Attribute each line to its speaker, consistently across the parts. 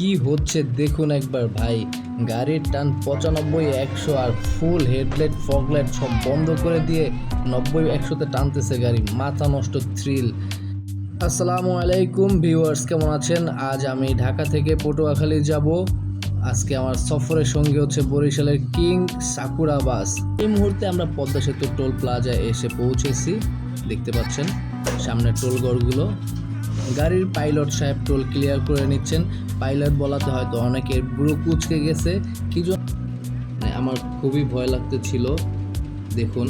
Speaker 1: কি হচ্ছে দেখুন একবার ভাই। গাড়ির টান পঁচানব্বই, একশো আর ফুল হেডলাইট ফগলাইট সব বন্ধ করে দিয়ে নব্বই, একশোতে টানতেছে গাড়ি। মাথা নষ্ট থ্রিল আসসালামু আলাইকুম ভিউয়ার্স কেমন আছেন? আজ আমি ঢাকা থেকে পটুয়াখালী যাব। আজকে আমার সফরের সঙ্গে হচ্ছে বরিশালের কিং সাকুরা বাস। এই মুহূর্তে আমরা পদ্মা সেতু টোল প্লাজায় এসে পৌঁছেছি। দেখতে পাচ্ছেন সামনের টোলগড়গুলো গাড়ির পাইলট সাহেব টোল ক্লিয়ার করে নিচ্ছেন। পাইলট বলাতে হয়তো অনেকের বুড়ো কুচকে গেছে। কি মানে আমার খুবই ভয় লাগতেছিল। দেখুন।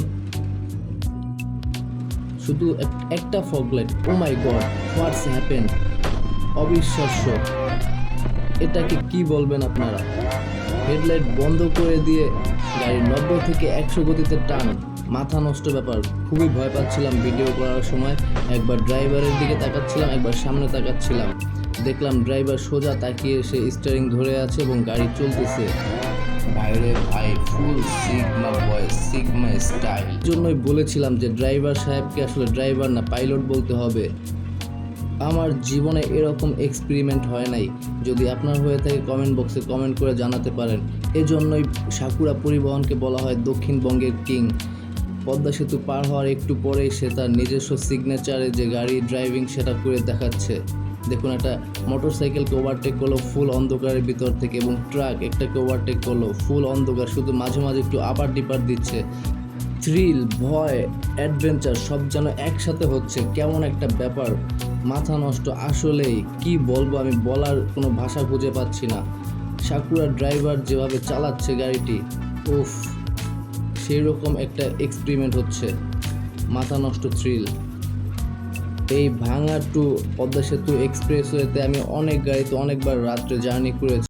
Speaker 1: শুধু এক- একটা fog light oh my god what's happen অবিশ্বাস্য। এটাকে কি বলবেন আপনারা? হেডলাইট বন্ধ করে দিয়ে গাড়ি নব্বই থেকে একশো গতিতে টান। মাথা নষ্ট ব্যাপার। খুবই ভয় পাচ্ছিলাম ভিডিও করার সময়। একবার ড্রাইভারের দিকে তাকাচ্ছিলাম, একবার সামনে তাকাচ্ছিলাম। দেখলাম ড্রাইভার সোজা তাকিয়ে সে স্টিয়ারিং ধরে আছে এবং গাড়ি চলতেছে। বাইরে ভাই full sigma boys sigma style জন্যই বলেছিলাম যে ড্রাইভার সাহেবকে আসলে ড্রাইভার না পাইলট বলতে হবে। আমার জীবনে এরকম এক্সপেরিমেন্ট হয় নাই। যদি আপনার হয়ে থাকে কমেন্ট বক্সে কমেন্ট করে জানাতে পারেন। এজন্যই সাকুরা পরিবহনকে বলা হয় দক্ষিণবঙ্গের কিং পদ্মা সেতু পার হওয়ার একটু পরেই সে তার নিজস্ব সিগনেচারে যে গাড়ি ড্রাইভিং সেটা করে দেখাচ্ছে। দেখুন একটা মোটর সাইকেলকে ওভারটেক করল ফুল অন্ধকারের ভিতর থেকে এবং ট্রাক একটাকে ওভারটেক করল ফুল অন্ধকার, শুধু মাঝে মাঝে একটু আবার ডিপার দিচ্ছে। থ্রিল ভয় অ্যাডভেঞ্চার সব যেন একসাথে হচ্ছে। কেমন একটা ব্যাপার। মাথা নষ্ট। আসলেই কি বলব, আমি বলার কোনো ভাষা খুঁজে পাচ্ছি না। সাকুরা ড্রাইভার যেভাবে চালাচ্ছে গাড়িটি, উফ। সেই রকম একটা এক্সপেরিমেন্ট হচ্ছে। মাথা নষ্ট থ্রিল এই ভাঙা টু পদ্মা সেতু এক্সপ্রেসওয়েতে আমি অনেক গাড়িতে অনেকবার রাত্রে জার্নি করেছি।